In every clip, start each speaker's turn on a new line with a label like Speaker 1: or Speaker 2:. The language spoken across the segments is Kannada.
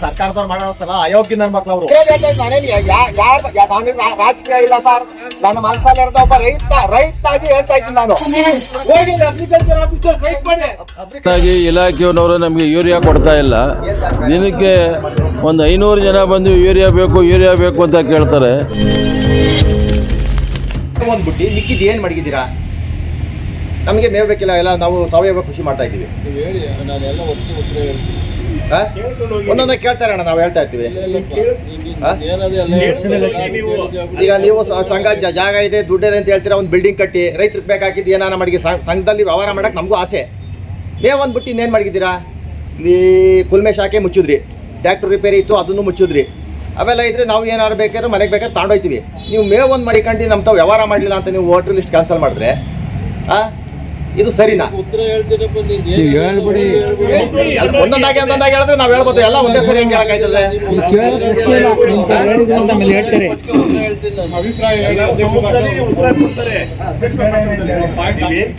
Speaker 1: ಸರ್ಕಾರದವ್ರು ಮಾಡೋಣ ಸಲ ಅಯೋಗ್ಯ ನನ್ನ ಮಕ್ಳು ಅವರು
Speaker 2: ನಾನು ರಾಜಕೀಯ ಇಲ್ಲ ಸರ್. ನನ್ನ ಮನಸ್ಸಲ್ಲಿ ಇರೋದು ಒಬ್ಬ ರೈತ ರೈತ ಆಗಿ ಹೇಳ್ತಾ ಇದ್ದೀನಿ ನಾನು.
Speaker 3: ಇಲಾಖೆಯವರು ನಮಗೆ ಯೂರಿಯಾ ಕೊಡ್ತಾ ಇಲ್ಲ. ದಿನಕ್ಕೆ ಒಂದು ಐನೂರು ಜನ ಬಂದು ಯೂರಿಯಾ ಬೇಕು ಯೂರಿಯಾ ಬೇಕು ಅಂತ ಕೇಳ್ತಾರೆ.
Speaker 2: ಬಿಟ್ಟು ಬುಟ್ಟಿ ಮಿಕ್ಕಿದ್ ಏನ್ ಮಡಗಿದ್ದೀರಾ? ನಮಗೆ ಮೇವ್ ಬೇಕಿಲ್ಲ ಎಲ್ಲ ನಾವು ಸಾವಯವ ಕೃಷಿ ಮಾಡ್ತಾ ಇದ್ದೀವಿ? ಒಂದೊಂದೇ ಕೇಳ್ತಾರೆ ಅಣ್ಣ ನಾವು ಹೇಳ್ತಾ ಇರ್ತೀವಿ. ಹಾ? ಈಗ ನೀವು ಸಂಘ ಜಾಗ ಇದೆ ದುಡ್ಡಿದೆ ಅಂತ ಹೇಳ್ತೀರಾ ಒಂದು ಬಿಲ್ಡಿಂಗ್ ಕಟ್ಟಿ ರೈತರಿಗೆ ಬೇಕಾಗಿದ್ದು ಏನಾರ ಮಾಡಿ ಸಂಘದಲ್ಲಿ ವ್ಯವಹಾರ ಮಾಡಕ್ಕೆ ನಮಗೂ ಆಸೆ. ನೀವು ಒಂದು ಬಿಟ್ಟು ಇನ್ನೇನು ಮಾಡಿದ್ದೀರಾ? ನೀ ಕುಲ್ಮೆ ಶಾಖೆ ಮುಚ್ಚಿದ್ರಿ ಟ್ಯಾಕ್ಟ್ರ್ ರಿಪೇರಿ ಇತ್ತು ಅದನ್ನು ಮುಚ್ಚಿದ್ರಿ. ಅವೆಲ್ಲ ಇದ್ರೆ ನಾವು ಏನಾರು ಬೇಕಾದ್ರೆ ಮನೆಗೆ ಬೇಕಾದ್ರೆ ತಗೊಂಡೋಯ್ತೀವಿ ನೀವು ಮೇವ್ ಒಂದು ಮಾಡಿಕೊಂಡು ನಮ್ಮ ತಾವು ವ್ಯವಹಾರ ಮಾಡಲಿಲ್ಲ ಅಂತ ನೀವು ವೋಟ್ರ್ ಲಿಸ್ಟ್ ಕ್ಯಾನ್ಸಲ್ ಮಾಡಿದ್ರೆ ಆ ಇದು ಸರಿನಾ? ಒಂದೊಂದಾಗಿ ಒಂದೊಂದಾಗಿ ಹೇಳಿದ್ರೆ ನಾವು ಹೇಳ್ಬೋದು. ಎಲ್ಲ ಒಂದೇ ಸರಿ ಹೆಂಗೆ ಹೇಳಕ್ಕಾಯ್ತದೆ.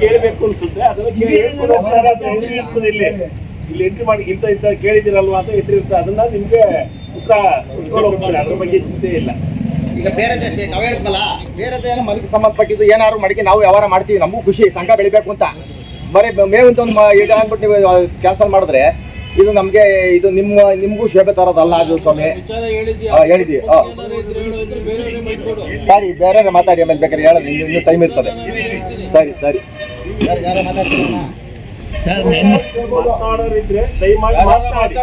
Speaker 4: ಕೇಳಬೇಕು ಅನ್ಸುತ್ತೆ? ಅದನ್ನ ಇಲ್ಲಿ. ಇಲ್ಲಿ ಎಂಟ್ರಿ ಮಾಡಿ ಇಂತ ಇಂತ ಕೇಳಿದಿರಲ್ವಾ ಅಂತ ಎಂಟ್ರಿ ಇರ್ತದೆ ಅದನ್ನ ನಿಮ್ಗೆ ಉತ್ತರ ಅದ್ರ ಬಗ್ಗೆ ಚಿಂತೆ ಇಲ್ಲ.
Speaker 2: ಈಗ ಬೇರೆದೇ ಬೇ- ನಾವು ಹೇಳಿದ್ವಲ್ಲ ಬೇರೆದೇ ಏನೋ ಮನೆಗೆ ಸಂಬಂಧಪಟ್ಟಿದ್ದು ಏನಾದ್ರು ಮಡಿಕೆ ನಾವು ವ್ಯವಹಾರ ಮಾಡ್ತೀವಿ ನಮಗೂ ಖುಷಿ ಸಂಘ ಬೆಳಿಬೇಕು ಅಂತ. ಬರೀ ಮೇ ಮೇವು ಅಂತ ಒಂದು ಇಡ ಅಂದ್ಬಿಟ್ಟು ನೀವು ಕ್ಯಾನ್ಸಲ್ ಮಾಡಿದ್ರೆ ಇದು ನಮಗೆ ಇದು ನಿಮ್ಮ ನಿಮಗೂ ಶೋಭೆ ತರೋದಲ್ಲ ಅದು ಸ್ವಾಮಿ. ಹೇಳಿದ್ವಿ. ಸರಿ ಬೇರೆ ಮಾತಾಡಿ ಆಮೇಲೆ ಬೇಕಾದ್ರೆ ಹೇಳೋದು ಇನ್ನು ಇನ್ನೂ ಟೈಮ್ ಇರ್ತದೆ. ಸರಿ ಸರಿ. ಯಾರು- ಯಾರೋ ಮಾತಾಡ್ತೀರಣ್ಣ?
Speaker 4: ಮಾತಾಡೋರಿದ್ರೆ ದಯಮಾಡಿ ಮಾತನಾಡಿ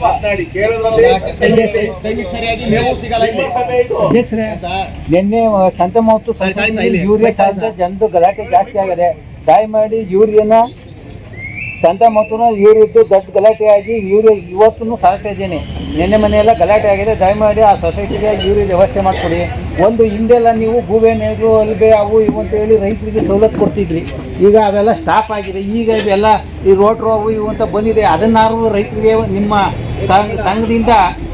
Speaker 4: ಮಾತನಾಡಿ ಕೇಳೋದ್ರಲ್ಲಿ
Speaker 2: ಟೈಮಿಗೆ- ಟೈಮಿಗೆ ಸರಿಯಾಗಿ ಮೇವು ಸಿಗಲ್ಲ ಇಲ್ಲಿ.
Speaker 4: ನಿಮ್ಮ ಸಮಯ ಇದು.
Speaker 5: ಅಧ್ಯಕ್ಷರೇ
Speaker 2: ಸರ್?
Speaker 5: ನಿನ್ನೆ ಸಂತ ಮಹತ್ವ
Speaker 2: ಸರಿ, ಸರಿ, ಸರಿ.
Speaker 5: ಯೂರಿಯಾ ಸಾಲದ ಜನರು ಗಲಾಟೆ ಜಾಸ್ತಿ ಆಗಿದೆ. ದಯಮಾಡಿ ಯೂರಿಯಾನ ಸಂತ ಮತ್ತು ಇದ್ದು ದೊಡ್ಡ ಗಲಾಟೆ ಆಗಿ ಇವರು ಇವತ್ತೂ ಸಾಕ್ತಾ ಇದ್ದೀನಿ. ನಿನ್ನೆ ಮನೆಯೆಲ್ಲ ಗಲಾಟೆ ಆಗಿದೆ. ದಯಮಾಡಿ ಆ ಸೊಸೈಟಿಗೆ ಇವರು ವ್ಯವಸ್ಥೆ ಮಾಡಿಕೊಡಿ. ಒಂದು ಹಿಂದೆಲ್ಲ ನೀವು ಗೂಬೆ ನೇಗು ಅಲ್ಬೆ, ಅವು ಇವು ಅಂತ ಹೇಳಿ ರೈತರಿಗೆ ಸವಲತ್ತು ಕೊಡ್ತಿದ್ರಿ. ಈಗ ಅವೆಲ್ಲ ಸ್ಟಾಪ್ ಆಗಿದೆ. ಈಗ ಇವೆಲ್ಲ ಈ ರೋಟ್ರು ಅವು ಇವು ಅಂತ ಬಂದಿದೆ. ಅದನ್ನಾರು ರೈತರಿಗೆ ನಿಮ್ಮ ಸಂಘ ಸಂಘದಿಂದ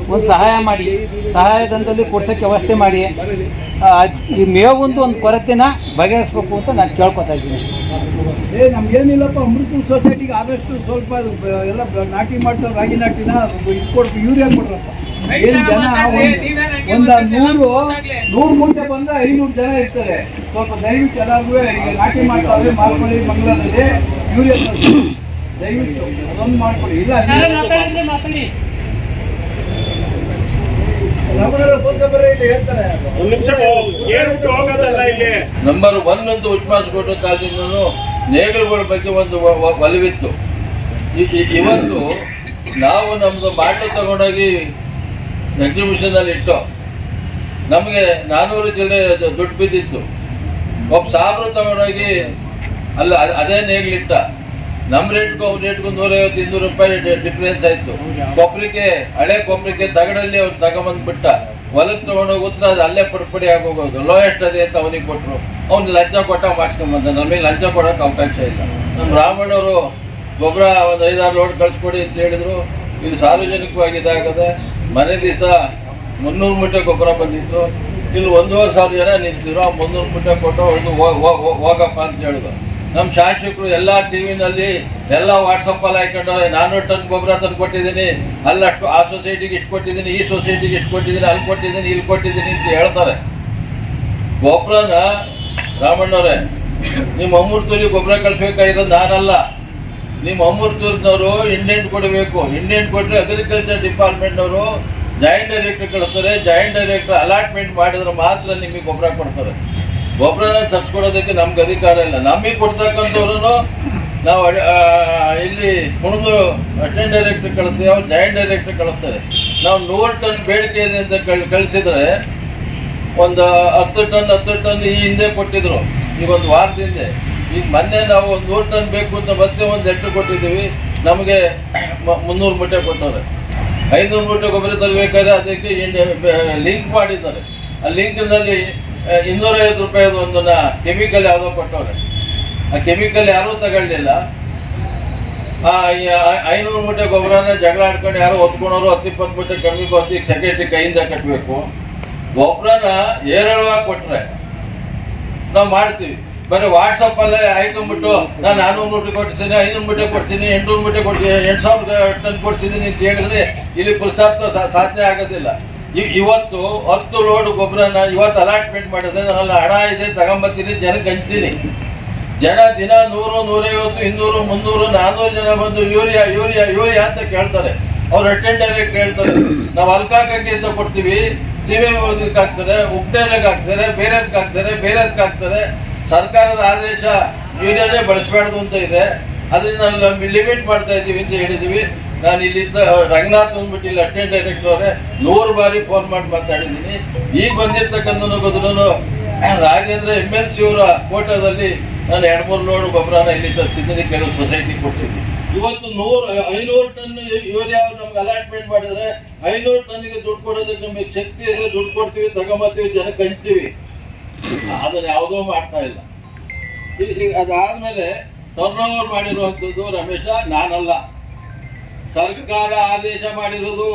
Speaker 5: ಒಂದು ಸಹಾಯ ಮಾಡಿ ಸಹಾಯಧನದಲ್ಲಿ ಕೊಡ್ಸೋಕ್ಕೆ ವ್ಯವಸ್ಥೆ ಮಾಡಿ. ಈ ಮೇವೊಂದು ಒಂದು ಕೊರತೆನ ಬಗೆಹರಿಸ್ಬೇಕು ಅಂತ ನಾನು ಕೇಳ್ಕೊತಾ ಇದ್ದೀನಿ.
Speaker 6: ಏ ನಮ್ಗೇನಿಲ್ಲಪ್ಪ ಅಮೃತ ಸೊಸೈಟಿಗೆ ಆದಷ್ಟು ಸ್ವಲ್ಪ ಎಲ್ಲ ಬ- ನಾಟಿ ಮಾಡ್ತಾರೆ ರಾಗಿ ನಾಟಿನ ಇದು ಕೊಡ್ಬೇಕು ಯೂರಿಯಾ ಕೊಡ್ರಪ್ಪ. ಏನು ಜನ ಒಂದು ನೂರು ನೂರು ಮುಂದೆ ಬಂದರೆ ಐನೂರು ಜನ ಇರ್ತಾರೆ. ಸ್ವಲ್ಪ ದಯವಿಟ್ಟು ಎಲ್ಲರಿಗೂ ಈಗ ನಾಟಿ ಮಾಡ್ತಾರೆ ಮಾಲ್ಕೊಳ್ಳಿ ಮಂಗಳದಲ್ಲಿ ಯೂರಿಯಾ. ದಯವಿಟ್ಟು ಅದೊಂದು ಮಾಡ್ಕೊಳ್ಳಿ ಇಲ್ಲ ರಮಣರ ಬಂದವರೇ ಇಲ್ಲಿ ಹೇಳ್ತಾರೆ
Speaker 4: ಒಂದ್ ನಿಮಿಷ ಕೇಳ್ಬಿಟ್ಟು ಹೋಗೋದಲ್ಲ ಇಲ್ಲಿ
Speaker 3: ನಂಬರ್ ಒನ್ ಅಂತ ಉಚ್ಮಾಸ್ಕೊಟ್ಟ ಕಾಲದಿಂದ ನೇಗಿಲುಗಳ ಬಗ್ಗೆ ಒಂದು ಒಲವಿತ್ತು. ಇವತ್ತು ನಾವು ನಮ್ಮದು ಬಾಟ್ಲು ತಗೊಂಡೋಗಿ ಎಕ್ಸಿಬಿಷನಲ್ಲಿ ಇಟ್ಟು ನಮಗೆ ನಾನ್ನೂರು ಜಿಲ್ಲೆ ದುಡ್ಡು ಬಿದ್ದಿತ್ತು. ಒಬ್ಬ ಸಾಬ್ರು ತಗೊಂಡೋಗಿ ಅಲ್ಲಿ ಅದೇ ನೇಗಿಲಿಟ್ಟ. ನಮ್ಮ ರೇಟ್ಗೂ ಅವ್ರ ರೇಟ್ಗೂ ನೂರೈವತ್ತು ಇನ್ನೂರು ರೂಪಾಯಿ ಡಿಫ್ರೆನ್ಸ್ ಆಯಿತು. ಕೊಬ್ಬರಿಗೆ ಹಳೆ ಕೊಬ್ಬರಿಗೆ ತಗಡಲ್ಲಿ ಅವ್ರು ತಗೊಂಬಂದ್ಬಿಟ್ಟ ಹೊಲಕ್ಕೆ ತಗೊಂಡೋಗಿ ಉತ್ತರ ಅದು ಅಲ್ಲೇ ಪಡ್ಪಡಿ ಆಗೋಗೋದು. ಲೋಯೆಸ್ಟ್ ಅದೇ ಅಂತ ಅವನಿಗೆ ಕೊಟ್ಟರು ಅವ್ನು ಲಂಚ ಕೊಟ್ಟ ಮಾಡಿಸ್ಕೊಂಬಂದ ನಮಗೆ ಲಂಚ ಕೊಡೋಕೆ ಅವಕಾಶ ಇಲ್ಲ. ನಮ್ಮ ರಾಮಣ್ಣವರು ಗೊಬ್ಬರ ಒಂದು ಐದಾರು ಲೋಡ್ ಕಳಿಸ್ಕೊಡಿ ಅಂತ ಹೇಳಿದ್ರು. ಇಲ್ಲಿ ಸಾರ್ವಜನಿಕವಾಗಿ ಇದಾಗದೆ ಮನೆ ದಿವಸ ಮುನ್ನೂರು ಮೂಟೆ ಗೊಬ್ಬರ ಬಂದಿತ್ತು. ಇಲ್ಲಿ ಒಂದೂವರೆ ಸಾವಿರ ಜನ ನಿಂತಿದ್ರು. ಆ ಮುನ್ನೂರು ಮೂಟೆ ಕೊಟ್ಟು ಒಂದು ಹೋಗಪ್ಪ ಅಂತ ಹೇಳಿದ್ರು. ನಮ್ಮ ಶಾಸಕರು ಎಲ್ಲ ಟಿ ವಿನಲ್ಲಿ ಎಲ್ಲ ವಾಟ್ಸಪ್ಪಲ್ಲಿ ಹಾಕೊಂಡವ್ರೆ ನಾನು ಟನ್ ಗೊಬ್ಬರ ತಂದು ಕೊಟ್ಟಿದ್ದೀನಿ, ಅಲ್ಲಷ್ಟು ಆ ಸೊಸೈಟಿಗೆ ಇಷ್ಟು ಕೊಟ್ಟಿದ್ದೀನಿ, ಈ ಸೊಸೈಟಿಗೆ ಇಷ್ಟು ಕೊಟ್ಟಿದ್ದೀನಿ, ಅಲ್ಲಿ ಕೊಟ್ಟಿದ್ದೀನಿ, ಇಲ್ಲಿ ಕೊಟ್ಟಿದ್ದೀನಿ ಅಂತ ಹೇಳ್ತಾರೆ. ಗೊಬ್ಬರನ ರಾಮಣ್ಣವ್ರೆ, ನಿಮ್ಮ ಅಮೃತೂರಿಗೆ ಗೊಬ್ಬರ ಕಳಿಸ್ಬೇಕಾಗಿರೋದು ನಾನಲ್ಲ. ನಿಮ್ಮ ಅಮೃತೂರಿನವರು ಇಂಡೆಂಟ್ ಕೊಡಬೇಕು. ಇಂಡೆಂಟ್ ಕೊಟ್ಟರೆ ಅಗ್ರಿಕಲ್ಚರ್ ಡಿಪಾರ್ಟ್ಮೆಂಟ್ನವರು ಜಾಯಿಂಟ್ ಡೈರೆಕ್ಟರ್ ಕಳಿಸ್ತಾರೆ. ಜಾಯಿಂಟ್ ಡೈರೆಕ್ಟರ್ ಅಲಾಟ್ಮೆಂಟ್ ಮಾಡಿದ್ರೆ ಮಾತ್ರ ನಿಮಗೆ ಗೊಬ್ಬರ ಕೊಡ್ತಾರೆ. ಗೊಬ್ಬರನ ತರಿಸ್ಕೊಡೋದಕ್ಕೆ ನಮ್ಗೆ ಅಧಿಕಾರ ಇಲ್ಲ. ನಮಗೆ ಕೊಡ್ತಕ್ಕಂಥವ್ರು ನಾವು ಇಲ್ಲಿ ಕುಣಿದು ಅಸಿಸ್ಟೆಂಟ್ ಡೈರೆಕ್ಟರ್ ಕಳಿಸ್ತೀವಿ, ಅವ್ರು ಜಾಯಿಂಟ್ ಡೈರೆಕ್ಟರ್ ಕಳಿಸ್ತಾರೆ. ನಾವು ನೂರು ಟನ್ ಬೇಡಿಕೆ ಇದೆ ಅಂತ ಕಳ್, ಕಳಿಸಿದ್ರೆ ಒಂದು ಹತ್ತು ಟನ್ ಹತ್ತು ಟನ್ ಈ ಹಿಂದೆ ಕೊಟ್ಟಿದ್ರು. ಈಗ ಒಂದು ವಾರದ ಹಿಂದೆ. ಈಗ ಮೊನ್ನೆ ನಾವು ಒಂದು ನೂರು ಟನ್ ಬೇಕು ಅಂತ ಮತ್ತೆ ಒಂದು ಲೆಟ್ರ್ ಕೊಟ್ಟಿದ್ದೀವಿ. ನಮಗೆ ಮುನ್ನೂರು ಮೂಟೆ ಕೊಟ್ಟವ್ರೆ. ಐನೂರು ಮೂಟೆ ಗೊಬ್ಬರ ತರಬೇಕಾದ್ರೆ ಅದಕ್ಕೆ ಲಿಂಕ್ ಮಾಡಿದ್ದಾರೆ. ಆ ಲಿಂಕ್ನಲ್ಲಿ ಇನ್ನೂರೈವತ್ತು ರೂಪಾಯಿದು ಒಂದನ್ನ ಕೆಮಿಕಲ್ ಯಾವುದೋ ಕೊಟ್ಟವ್ರೆ. ಆ ಕೆಮಿಕಲ್ ಯಾರೂ ತಗೊಳ್ಳಿಲ್ಲ ಆ ಐನೂರು ಮೂಟೆ ಗೊಬ್ಬರನ ಜಗಳ ಆಡ್ಕೊಂಡು ಯಾರೋ ಹೊತ್ಕೊಂಡವರು ಹತ್ತು ಇಪ್ಪತ್ತು ಮೂಟೆ ಕಮ್ಮಿ ಬಂದು ಈಗ ಸೆಕ್ರೆಟರಿ ಕೈಯಿಂದ ಕಟ್ಟಬೇಕು ಗೊಬ್ಬರನ ಏರಳವಾಗಿ ಕೊಟ್ಟರೆ ನಾವು ಮಾಡ್ತೀವಿ. ಬರೀ ವಾಟ್ಸಪ್ಪಲ್ಲೇ ಅಲ್ಲೇ ಹಾಕೊಂಡ್ಬಿಟ್ಟು ನಾನು ನಾನ್ನೂರು ಮೂಟೆ ಕೊಡ್ಸಿದ್ದೀನಿ ಐನೂರು ಮೂಟೆ ಕೊಡ್ಸಿದ್ದೀನಿ ಎಂಟುನೂರು ಮೂಟೆ ಕೊಡ್ತೀನಿ ಎಂಟು ಸಾವಿರದ ಕೊಡ್ಸಿದ್ದೀನಿ ಅಂತ ಹೇಳಿದ್ರೆ ಇಲ್ಲಿ ಪುರುಷಾರ್ಥ ಸಾಧನೆ ಆಗೋದಿಲ್ಲ. ಇವತ್ತು ಹತ್ತು ಲೋಡ್ ಗೊಬ್ಬರನ ಇವತ್ತು ಅಲಾಟ್ಮೆಂಟ್ ಮಾಡಿದ್ರೆ ನನ್ನಲ್ಲಿ ಹಣ ಇದೆ, ತಗೊಂಬತ್ತೀನಿ, ಜನಕ್ಕೆ ಹಂಚ್ತೀನಿ ಜನ ದಿನ ನೂರು, ನೂರೈವತ್ತು, ಇನ್ನೂರು, ಮುನ್ನೂರು ನಾನ್ನೂರು ಜನ ಬಂದು ಯೂರಿಯಾ ಯೂರಿಯಾ ಯೂರಿಯಾ ಅಂತ ಕೇಳ್ತಾರೆ. ಅವ್ರು ಅಟೆಂಡ್ ಕೇಳ್ತಾರೆ. ನಾವು ಅಲ್ಕಾಕಕ್ಕೆ ಅಂತ ಕೊಡ್ತೀವಿ ಸೀಮೆ ಹಾಕ್ತಾರೆ ಉಪ್ಟೇಲಕ್ಕೆ ಹಾಕ್ತಾರೆ ಬೇರೆಸ್ಗೆ ಹಾಕ್ತಾರೆ, ಬೇರೆದಕ್ಕೆ ಹಾಕ್ತಾರೆ. ಸರ್ಕಾರದ ಆದೇಶ ಯೂರಿಯಾನೇ ಬಳಸಬಾರ್ದು ಅಂತ ಇದೆ. ಅದರಿಂದ ಲಿಮಿಟ್ ಮಾಡ್ತಾ ಇದ್ದೀವಿ ಅಂತ ಹೇಳಿದ್ದೀವಿ ನಾನು ಇಲ್ಲಿಂದ ರಂಗನಾಥ್ ಅಂದ್ಬಿಟ್ಟು ಇಲ್ಲಿ ಅಟೆಂಡ್ ಡೈರೆಕ್ಟರ್ ಅವರೇ, ನೂರು ಬಾರಿ ಫೋನ್ ಮಾಡಿ ಮಾತಾಡಿದ್ದೀನಿ. ಈಗ ಬಂದಿರ್ತಕ್ಕಂಥ ಗೊತ್ತೂ ರಾಜೇಂದ್ರ ಎಂ ಎಲ್ ಸಿ ಅವರ ಕೋಟಾದಲ್ಲಿ ನಾನು ಎರಡು ಮೂರು ಲೋಡ್ ಗೊಬ್ಬರನ ಇಲ್ಲಿ ತರಿಸಿದ್ದೀನಿ, ಕೆಲವು ಸೊಸೈಟಿ ಕೊಡ್ಸಿದ್ದೀನಿ. ಇವತ್ತು ನೂರು, ಐನೂರು ಟನ್ ಯೂರಿಯಾ ನಮ್ಗೆ ಅಲಾಟ್ಮೆಂಟ್ ಮಾಡಿದರೆ ಐನೂರು ಟನ್ನಿಗೆ ದುಡ್ಡು ಕೊಡೋದಕ್ಕೆ ನಮಗೆ ಶಕ್ತಿ ಇದೆ, ದುಡ್ಡು ಕೊಡ್ತೀವಿ, ತಗೊಂಬರ್ತೀವಿ, ಜನ ಹಂಚ್ತೀವಿ ಅದನ್ನು ಯಾವುದೋ ಮಾಡ್ತಾ ಇಲ್ಲ. ಅದಾದ್ಮೇಲೆ ಟರ್ನ್ ಓವರ್ ಮಾಡಿರುವಂಥದ್ದು ರಮೇಶ, ನಾನಲ್ಲ. ಸರ್ಕಾರ ಆದೇಶ ಮಾಡಿರೋದು.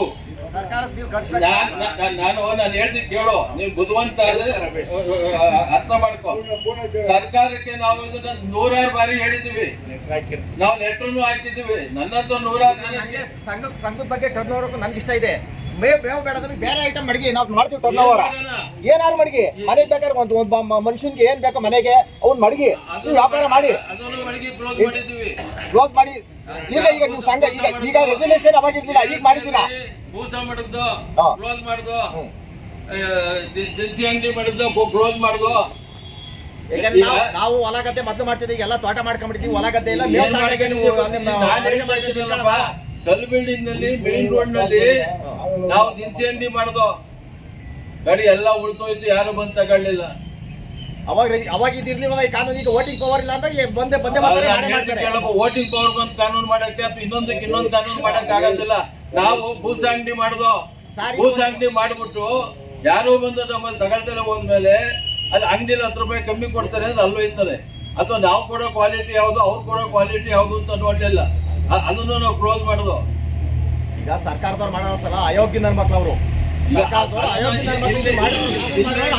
Speaker 3: ನಾನ್- ನಾನ್- ನಾನ್- ನಾನು ನಾನು ಹೇಳ್ತೀನಿ ಕೇಳು. ನೀವು ಬುದ್ಧಿವಂತ ಅರ್ಥ ಮಾಡ್ಕೊ. ಸರ್ಕಾರಕ್ಕೆ ನಾವು ಇದನ್ನ ನೂರಾರು ಬಾರಿ ಹೇಳಿದೀವಿ ನಾವು ಲೆಟರ್ನು ಹಾಕಿದೀವಿ ನನ್ನಂತ ನೂರಾರು
Speaker 2: ಜನ ಸಂಘದ ಬಗ್ಗೆ ಟರ್ನ್ ಓವರ್ ನನ್ಗೆ ಇಷ್ಟ ಇದೆ. ಮೇ ಬೇವು ಬೇಡ ನಮಗೆ ಬೇರೆ ಐಟಮ್ ಮಡಗಿ ನಾವು ಮಾಡ್ತೀವಿ ಟರ್ನ್ ಓವರ್ ಏನಾರು ಮಡಗಿ ಮನೆಗೆ ಬೇಕಾದ್ರೆ ಒಂದು ಮನುಷ್ಯನ್ಗೆ ಏನ್ ಬೇಕು ಮನೆಗೆ ಅವ್ನ್ ಮಡಗಿ. ವ್ಯಾಪಾರ ಮಾಡಿ.
Speaker 3: ಕ್ಲೋಸ್
Speaker 2: ಮಾಡಿ. ಈಗ ಈಗ ನೀವು ಸಂಘ ಈಗ ಈಗ ರೆಸಲ್ಯೂಷನ್ ಈಗ ಮಾಡಿದ್ದೀರಾ?
Speaker 3: ಮೋಸ ಮಾಡಿದ್ದು. ಕ್ಲೋಸ್ ಅಂಗಡಿ ಮಾಡಿದ್ದು ಕ್ಲೋಸ್ ಮಾಡಿದ್ದು.
Speaker 2: ಯಾಕಂದ್ರೆ ನಾವು- ಹೊಲ ಗದ್ದೆ ಮೊದಲು ಮಾಡ್ತಿದ್ವಿ ಈಗ ಎಲ್ಲ ತೋಟ ಮಾಡ್ಕೊಂಡ್ಬಿಡ್ತೀವಿ ಹೊಲ ಗದ್ದೆ ಇಲ್ಲ ಮೇವು ನೀವು
Speaker 3: ಮೇನ್ ರೋಡ್ನಲ್ಲಿ ನಾವು ದಿನಸಿ ಅಂಗಡಿ ಮಾಡ್ದು ಗಾಡಿ ಎಲ್ಲ ಉಳ್ತೋಯ್ತು ಯಾರು ಬಂದ್ ತಗೊಳ್ಳಿಲ್ಲ.
Speaker 2: ಅವಾಗ ಅವಾಗ ಇದಿರ್ಲಿಲ್ಲ ಈ ಕಾನೂನು ಈಗ ವೋಟಿಂಗ್ ಪವರ್ ಇಲ್ಲ ಅಂದ್ರೆ ಬಂದೆ ಬಂದೆ ಮಾಡ್ತಾರೆ ಮಾಡೇ ಮಾಡ್ತಾರೆ
Speaker 3: ವೋಟಿಂಗ್ ಪವರ್ ಬಂದ್ ಕಾನೂನು ಮಾಡಕ್ಕೆ ಅಥವಾ ಇನ್ನೊಂದಕ್ಕೆ ಇನ್ನೊಂದು ಕಾನೂನು ಮಾಡಕ್ ಆಗೋದಿಲ್ಲ. ನಾವು ಭೂಸ ಅಂಗಡಿ ಮಾಡುದು. ಭೂಸ ಅಂಗಡಿ ಮಾಡ್ಬಿಟ್ಟು ಯಾರೋ ಬಂದು ನಮ್ಮಲ್ಲಿ ತಗೊಳ್ತಾರೆ ಹೋದ್ಮೇಲೆ ಅಲ್ಲಿ ಅಂಗಡಿಲಿ ಹತ್ತು ರೂಪಾಯಿ ಕಮ್ಮಿ ಕೊಡ್ತಾರೆ ಅಂದ್ರೆ ಅಲ್ಲಿ ಹೋಯ್ತಾರೆ ಅಥವಾ ನಾವು ಕೊಡೋ ಕ್ವಾಲಿಟಿ ಯಾವುದು ಅವ್ರು ಕೊಡೋ ಕ್ವಾಲಿಟಿ ಯಾವುದು ಅಂತ ನೋಡ್ಲಿಲ್ಲ ಅದನ್ನು ನಾವು ಕ್ಲೋಸ್ ಮಾಡುದು.
Speaker 2: ಈಗ ಸರ್ಕಾರದವ್ರು ಮಾಡೋ ಸಲ ಅಯೋಗ್ಯ ನನ್ನ ಮಕ್ಳು ಅವರು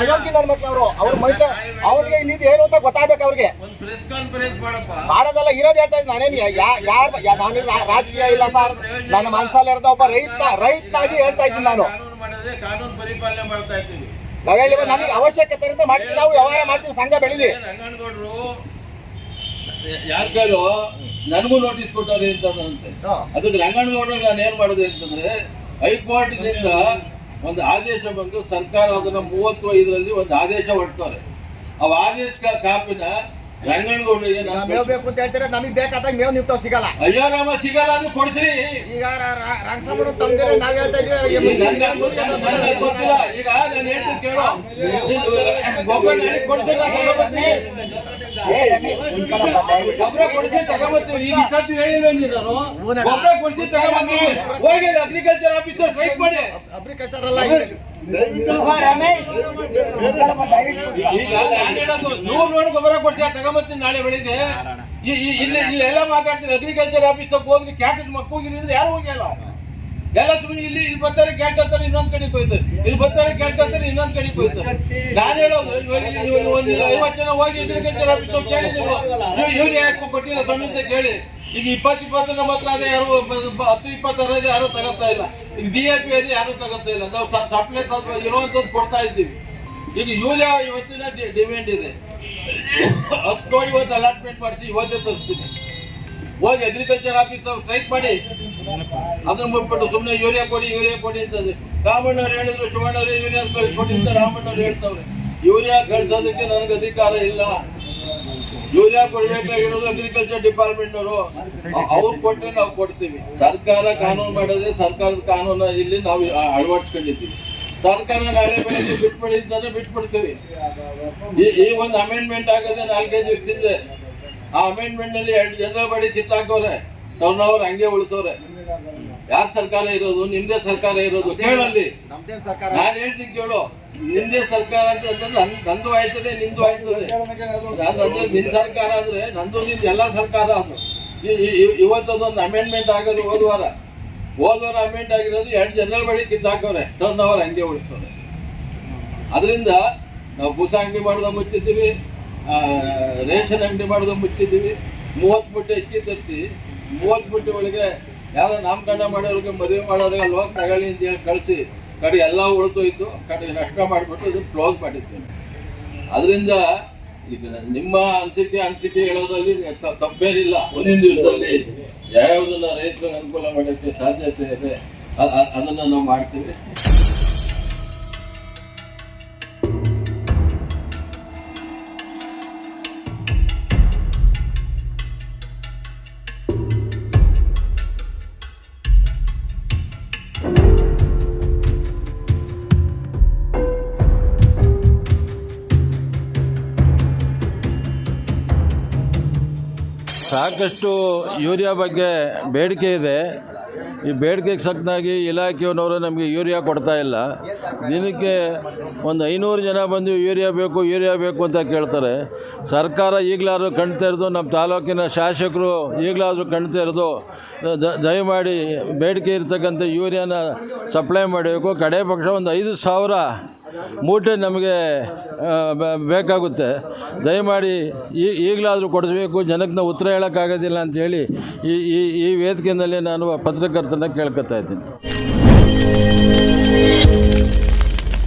Speaker 2: ಅಯೋಗ್ಯ ಮಕ್ಳು ಮಕ್ಳು ಅವರು. ಅವ್ರ ಮನುಷ್ಯ ಅವ್ರಿಗೆ ಇಲ್ಲಿ ಏನು ಅಂತ ಗೊತ್ತಾಗ್ಬೇಕು ಅವ್ರಿಗೆ.
Speaker 3: ಒಂದು ಪ್ರೆಸ್ ಕಾನ್ಫರೆನ್ಸ್ ಮಾಡಪ್ಪ.
Speaker 2: ಮಾಡೋದೆಲ್ಲ ಇರೋದು ಹೇಳ್ತಾ ಇದ್ದೀನಿ ನಾನೇನು ಯಾರು ನಾನು ರಾಜಕೀಯ ಇಲ್ಲ ಸರ್. ನನ್ನ ಮನಸ್ಸಲ್ಲಿ ಇರೋದ ಒಬ್ಬ ರೈತ ಆಗಿ ಹೇಳ್ತಾ ಇದ್ದೀನಿ ನಾನು.
Speaker 3: ಕಾನೂನು ಮಾಡದೆ ಕಾನೂನು ಪರಿಪಾಲನೆ ಮಾಡ್ತಾ ಇದ್ದೀವಿ
Speaker 2: ನಾವ್ ಹೇಳಿ ನಮ್ಗೆ ಅವಶ್ಯಕತೆ ಇರುತ್ತೆ ಮಾಡ್ತೀವಿ. ನಾವು ವ್ಯವಹಾರ ಮಾಡ್ತೀವಿ ಸಂಘ ಬೆಳಿಲಿ
Speaker 3: ಯಾರ್ಗಾರು ನನಗೂ ನೋಟಿಸ್ ಕೊಟ್ಟವ್ರೆ ಅಂತಂದ್ರಂತೆ. ಅದಕ್ಕೆ ರಂಗನಗೌಡರು ನಾನು ಏನ್ ಮಾಡಿದೆ ಅಂತಂದ್ರೆ ಹೈಕೋರ್ಟ್ನಿಂದ ಒಂದು ಆದೇಶ ಬಂದು ಸರ್ಕಾರ ಅದನ್ನ ಮೂವತ್ತು ಐದರಲ್ಲಿ ಒಂದು ಆದೇಶ ಹೊರಡ್ತಾರೆ. ಅವ ಆದೇಶ ಕಾಪಿನ ರಂಗನಗೌಡರಿಗೆ
Speaker 2: ಮೇವು ಬೇಕು ಅಂತ ಹೇಳ್ತಾರೆ? ನಮಗೆ ಬೇಕಾದಾಗ ಮೇವು ನೀವು ತಾವು ಸಿಗಲ್ಲ.
Speaker 3: ಅಯ್ಯೋ ರಾಮ ಸಿಗಲ್ಲ ಅದು ಕೊಡ್ತೀರಿ.
Speaker 2: ಈಗ ರಂಗಸಮಣ ತಂದಿರೆ ನಾವ್ ಹೇಳ್ತಾ
Speaker 3: ಇದೀವಿ ಗೊತ್ತಿಲ್ಲ. ಈಗ ನಾನು ಹೇಳ್ತೀನಿ ಕೇಳೋ. ಗೊಬ್ಬರ ಕೊಡ್ತೀನಿ. ಗೊಬ್ಬರ ಕೊಡ್ತೀನಿ ತಗೊಂಬರ್ತೀವಿ. ಈಗ ಇಷ್ಟೊತ್ತು ಹೇಳಿಲ್ಲ ನಾನು ಗೊಬ್ಬರ ಕೊಡ್ತೀನಿ ತಗೊಂಬರ್ತೀವಿ. ಹೋಗಿ ಅಗ್ರಿಕಲ್ಚರ್ ಆಫೀಸ್ ಟ್ರೈಕ್ ಮಾಡಿ.
Speaker 2: ಅಗ್ರಿಕಲ್ಚರ್ ಅಲ್ಲ
Speaker 3: ಈಗ ನಾನು ಹೇಳೋದು ನೂರು ನೋಡಿ ಗೊಬ್ಬರ ಕೊಡ್ತೀಯ ತಗೊಂಬತ್ತೀನಿ ನಾಳೆ ಬೆಳಿಗ್ಗೆ? ಇಲ್ಲಿ ಇಲ್ಲಿ ಎಲ್ಲ ಮಾತಾಡ್ತೀನಿ ಅಗ್ರಿಕಲ್ಚರ್ ಆಫೀಸ್ ಹೋಗಿ ಕ್ಯಾಕೆಟ್ ಮಕ್ಕೋಗಿರಿದ್ರೆ ಯಾರು ಹೋಗಿಲ್ಲ ಎಲ್ಲ ಸುಮ್ಮನೆ ಇಲ್ಲಿ ಇಲ್ಲಿ ಬರ್ತಾರೆ ಕೇಳ್ಕೊತಾರೆ ಇನ್ನೊಂದ್ ಕಡೆ ಹೋಯ್ತಾರೆ. ಇಲ್ಲಿ ಬರ್ತಾರೆ ಕೇಳ್ಕೊತಾರೆ ಇನ್ನೊಂದ್ ಕಡೆ ಹೋಯ್ತಾರೆ. ನಾನು ಹೇಳೋದು, ಇವಾಗ ಇವಾಗ ಒಂದು ಐವತ್ತು ಜನ ಹೋಗಿ ಕೇಳಿ ನೀವು. ಇವ್ರು- ಯಾಕೆ ಕೊಟ್ಟಿಲ್ಲ ಸಮಿತಿ ಕೇಳಿ. ಈಗ ಇಪ್ಪತ್ ಇಪ್ಪತ್ತು ನಮ್ಮ ಹತ್ರ ಅದೇ ಯಾರು, ಹತ್ತು ಇಪ್ಪತ್ತಾರ ಯಾರು ತಗೋತಾ ಇಲ್ಲ. ಈಗ ಡಿ ಎ ಪಿ ಅದೇ ಯಾರು ತಗೋತಾ ಇಲ್ಲ. ನಾವು ಸಪ್ಲೈ ಇರುವಂತದ್ದು ಕೊಡ್ತಾ ಇದ್ದೀವಿ. ಈಗ ಯೂರಿಯಾ ಇವತ್ತಿನ ಡಿಮ್ಯಾಂಡ್ ಇದೆ. ಹತ್ತು ಇವತ್ತು ಅಲಾಟ್ಮೆಂಟ್ ಮಾಡ್ತೀವಿ ಇವತ್ತೇ ತರಿಸ್ತೀನಿ. ಹೋಗಿ ಅಗ್ರಿಕಲ್ಚರ್ ಆಫೀಸ್ ಸ್ಟ್ರೈಕ್ ಮಾಡಿ. ಅದನ್ನ ಬಿಟ್ಬಿಟ್ಟು ಸುಮ್ಮನೆ ಯೂರಿಯಾ ಕೊಡಿ ಯೂರಿಯಾ ಕೊಡಿ ಅಂತ ರಾಮಣ್ಣವ್ರು ಹೇಳಿದ್ರು, ಶಿವಣ್ಣವ್ರೆ ಯೂರಿಯಾ ಕೊಡಿ ಅಂತ ರಾಮಣ್ಣವ್ರು ಹೇಳ್ತಾವ್ರೆ. ಯೂರಿಯಾ ಕಳ್ಸೋದಕ್ಕೆ ನನಗೆ ಅಧಿಕಾರ ಇಲ್ಲ. ಯೂರಿಯಾ ಕೊಡ್ಬೇಕಾಗಿರೋದು ಅಗ್ರಿಕಲ್ಚರ್ ಡಿಪಾರ್ಟ್ಮೆಂಟ್ ಅವರು ಅವ್ರು ಕೊಟ್ಟರೆ ನಾವು ಕೊಡ್ತೀವಿ. ಸರ್ಕಾರ ಕಾನೂನು ಮಾಡೋದೇ ಸರ್ಕಾರದ ಕಾನೂನು ಇಲ್ಲಿ ನಾವು ಅಳವಡಿಸ್ಕೊಂಡಿದ್ದೀವಿ. ಸರ್ಕಾರ ನಾಳೆ ಬೆಳಗ್ಗೆ ಬಿಟ್ಬಿಡಿ ಬಿಟ್ಬಿಡ್ತೀವಿ. ಈ ಈ ಒಂದು ಅಮೆಂಡ್ಮೆಂಟ್ ಆಗದೆ ನಾಲ್ಕೈದು ದಿವಸದಿಂದ ಆ ಅಮೆಂಡ್ಮೆಂಟ್ನಲ್ಲಿ ಎರಡು ಜನರ ಬಡಿ ಕಿತ್ತಾಕೋರೆ. ಟೌನ್ ಓವರ್ ಹಂಗೆ ಉಳಿಸೋರೆ. ಯಾರ ಸರ್ಕಾರ ಇರೋದು? ನಿಮ್ದೇ ಸರ್ಕಾರ ಇರೋದು? ಕೇಳಲ್ಲಿ. ನಾನು ಹೇಳ್ತೀನಿ ಕೇಳು. ನಿಮ್ದೇ ಸರ್ಕಾರ ಅಂತ ಅಂತಂದ್ರೆ ನಂದು ಆಯ್ತದೆ ನಿಂದು ಆಯ್ತದೆ. ಅಂದ್ರೆ ನಿನ್ ಸರ್ಕಾರ ಅಂದ್ರೆ ನಂದು ನಿಂದು ಎಲ್ಲ ಸರ್ಕಾರ ಅದು. ಇವತ್ತದೊಂದು ಅಮೆಂಡ್ಮೆಂಟ್ ಆಗೋದು ಹೋದ ವಾರ. ಹೋದ ವಾರ ಅಮೆಂಡ್ ಆಗಿರೋದು ಎರಡು ಜನರಲ್ ಬಳಿ ಕಿತ್ತಾಕವ್ರೆ ಟರ್ನ್ ಅವರ್ ಹಂಗೆ ಉಳಿಸೋರೆ ಅದರಿಂದ ನಾವು ಭೂಸ ಅಂಗಡಿ ಮಾಡ್ದ ಮುಚ್ಚಿದ್ದೀವಿ. ಆ, ರೇಷನ್ ಅಂಗಡಿ ಮಾಡಿದ ಮುಚ್ಚಿದ್ದೀವಿ. ಮೂವತ್ತು ಬುಟ್ಟಿ ಅಕ್ಕಿ ತರಿಸಿ ಮೂವತ್ತು ಬುಟ್ಟಿ ಒಳಗೆ ಯಾರೋ ನಾಮಕರಣ ಮಾಡೋರಿಗೆ ಮದುವೆ ಮಾಡೋರಿಗೆ ಅಲ್ಲಿ ಹೋಗಿ ತಗೊಳ್ಳಿ ಅಂತ ಹೇಳಿ ಕಳಿಸಿ. ಕಡೆ ಎಲ್ಲ ಉಳಿದೋಯ್ತು ಕಡೆ ನಷ್ಟ ಮಾಡಿಬಿಟ್ಟು ಇದು ಕ್ಲೋಸ್ ಮಾಡಿದ್ದೆ ಅದರಿಂದ ಈಗ ನಿಮ್ಮ ಅನಿಸಿಕೆ ಅನಿಸಿಕೆ ಹೇಳೋದ್ರಲ್ಲಿ ತಪ್ಪೇನಿಲ್ಲ. ಮುಂದಿನ ದಿವಸದಲ್ಲಿ ಯಾವ್ಯಾವುದನ್ನ ರೈತರಿಗೆ ಅನುಕೂಲ ಮಾಡೋಕ್ಕೆ ಸಾಧ್ಯತೆ ಇದೆ ಅದನ್ನ ನಾವು ಮಾಡ್ತೀವಿ. ಸಾಕಷ್ಟು ಯೂರಿಯಾ ಬಗ್ಗೆ ಬೇಡಿಕೆ ಇದೆ. ಈ ಬೇಡಿಕೆಗೆ ಸಕ್ಕದಾಗಿ ಇಲಾಖೆಯವರು ನಮಗೆ ಯೂರಿಯಾ ಕೊಡ್ತಾ ಇಲ್ಲ. ದಿನಕ್ಕೆ ಒಂದು ಐನೂರು ಜನ ಬಂದು ಯೂರಿಯಾ ಬೇಕು ಯೂರಿಯಾ ಬೇಕು ಅಂತ ಕೇಳ್ತಾರೆ. ಸರ್ಕಾರ ಈಗಲಾದರೂ ಕಣ್ತಾ ಇರೋದು ನಮ್ಮ ತಾಲೂಕಿನ ಶಾಸಕರು ಈಗಲಾದರೂ ಕಣ್ತಾ ಇರೋದು ದ- ದಯಮಾಡಿ ಬೇಡಿಕೆ ಇರ್ತಕ್ಕಂಥ ಯೂರಿಯಾನ ಸಪ್ಲೈ ಮಾಡಬೇಕು. ಕಡೆ ಪಕ್ಷ ಒಂದು ಐದು ಸಾವಿರ ಮೂಟೆ ನಮಗೆ ಬೇಕಾಗುತ್ತೆ. ದಯಮಾಡಿ ಈ, ಈಗಲಾದರೂ ಕೊಡಿಸ್ಬೇಕು. ಜನಕ್ಕೆ ನಾವು ಉತ್ತರ ಹೇಳೋಕ್ಕಾಗೋದಿಲ್ಲ ಅಂಥೇಳಿ ಈ ಈ ವೇದಿಕೆಯಲ್ಲಿ ನಾನು ಪತ್ರಕರ್ತನ ಕೇಳ್ಕೊತಾ ಇದ್ದೀನಿ.